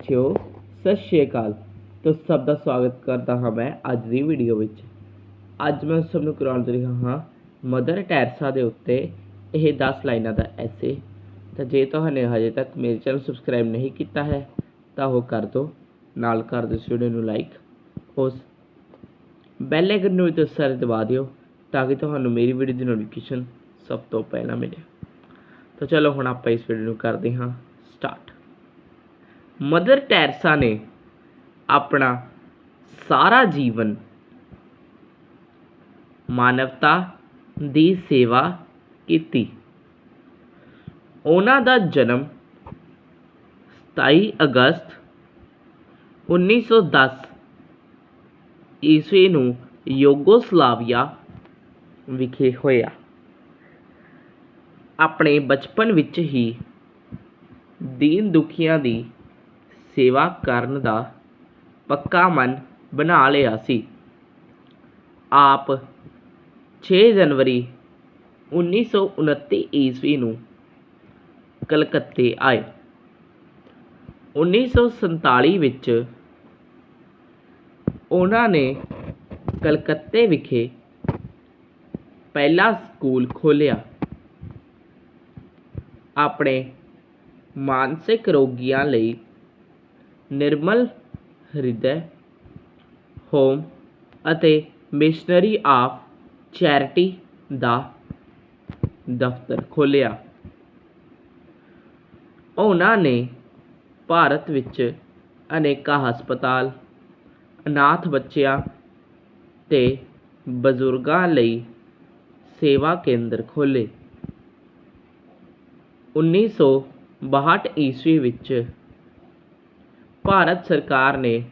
ਬੱਚਿਓ ਸਤਿ ਸ਼੍ਰੀ ਅਕਾਲ। ਤੋਂ ਸਭ ਦਾ ਸਵਾਗਤ ਕਰਦਾ ਹਾਂ ਮੈਂ ਅੱਜ ਦੀ ਵੀਡੀਓ ਵਿੱਚ। ਅੱਜ ਮੈਂ ਸਭ ਨੂੰ ਕਰਾਉਣ ਜਾ ਰਿਹਾ ਹਾਂ ਮਦਰ ਟੈਰਸਾ ਦੇ ਉੱਤੇ ਇਹ 10 ਲਾਈਨਾਂ ਦਾ ਐਸੇ ਤਾਂ ਜੇ ਤੁਹਾਨੂੰ ਹਜੇ ਤੱਕ ਮੇਰੇ ਚੈਨਲ ਸਬਸਕ੍ਰਾਈਬ ਨਹੀਂ ਕੀਤਾ ਹੈ, ਤਾਂ ਉਹ ਕਰ ਦਿਓ। ਨਾਲ ਕਰ ਦਿਓ ਵੀਡੀਓ ਨੂੰ ਲਾਈਕ ਉਸ ਬੈਲ ਆਈਕਨ ਨੂੰ ਵੀ ਤੁਸੀਂ ਸਾਰੇ ਦਬਾ ਦਿਓ, ਤਾਂ ਕਿ ਤੁਹਾਨੂੰ ਮੇਰੀ ਵੀਡੀਓ ਦੀ ਨੋਟੀਫਿਕੇਸ਼ਨ ਸਭ ਤੋਂ ਪਹਿਲਾਂ ਮਿਲੇ। ਤਾਂ ਚਲੋ ਹੁਣ ਆਪਾਂ ਇਸ ਵੀਡੀਓ ਨੂੰ ਕਰਦੇ ਹਾਂ ਸਟਾਰਟ ਮਦਰ ਟੈਰਸਾ ਨੇ ਆਪਣਾ ਸਾਰਾ ਜੀਵਨ ਮਾਨਵਤਾ ਦੀ ਸੇਵਾ ਕੀਤੀ। ਉਹਨਾਂ ਦਾ ਜਨਮ 27 ਅਗਸਤ 1910 ਈਸਵੀ ਨੂੰ ਯੂਗੋਸਲਾਵੀਆ ਵਿਖੇ ਹੋਇਆ। ਆਪਣੇ ਬਚਪਨ ਵਿੱਚ ਹੀ ਦੀਨ ਦੁਖੀਆਂ ਦੀ ਸੇਵਾ ਕਰਨ ਦਾ ਪੱਕਾ ਮਨ ਬਣਾ ਲਿਆ ਸੀ। ਆਪ 6 ਜਨਵਰੀ 1929 ਈਸਵੀ ਨੂੰ ਕਲਕੱਤੇ ਆਏ। 1947 ਵਿੱਚ ਉਹਨਾਂ ਨੇ ਕਲਕੱਤੇ ਵਿਖੇ ਪਹਿਲਾ ਸਕੂਲ ਖੋਲ੍ਹਿਆ। ਆਪਣੇ ਮਾਨਸਿਕ ਰੋਗੀਆਂ ਲਈ ਨਿਰਮਲ ਹਿਰਦੈ, ਹੋਮ ਅਤੇ ਮਿਸ਼ਨਰੀ ਆਫ ਚੈਰਿਟੀ ਦਾ ਦਫ਼ਤਰ ਖੋਲ੍ਹਿਆ। ਉਹਨਾਂ ਨੇ ਭਾਰਤ ਵਿੱਚ ਅਨੇਕਾਂ ਹਸਪਤਾਲ, ਅਨਾਥ ਬੱਚਿਆਂ ਤੇ ਬਜ਼ੁਰਗਾਂ ਲਈ ਸੇਵਾ ਕੇਂਦਰ ਖੋਲ੍ਹੇ। 1962 ਈਸਵੀ ਵਿੱਚ ਭਾਰਤ ਸਰਕਾਰ ਨੇ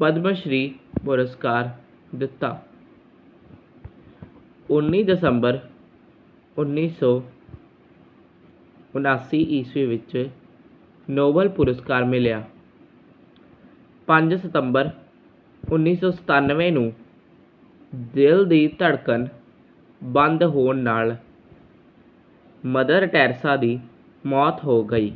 ਪਦਮ ਸ਼੍ਰੀ ਪੁਰਸਕਾਰ ਦਿੱਤਾ। 19 ਦਸੰਬਰ 1979 ਈਸਵੀ ਵਿੱਚ ਨੋਬਲ ਪੁਰਸਕਾਰ ਮਿਲਿਆ। 5 ਸਤੰਬਰ 1997 ਨੂੰ ਦਿਲ ਦੀ ਧੜਕਣ ਬੰਦ ਹੋਣ ਨਾਲ ਮਦਰ ਟੈਰੇਸਾ ਦੀ ਮੌਤ ਹੋ ਗਈ।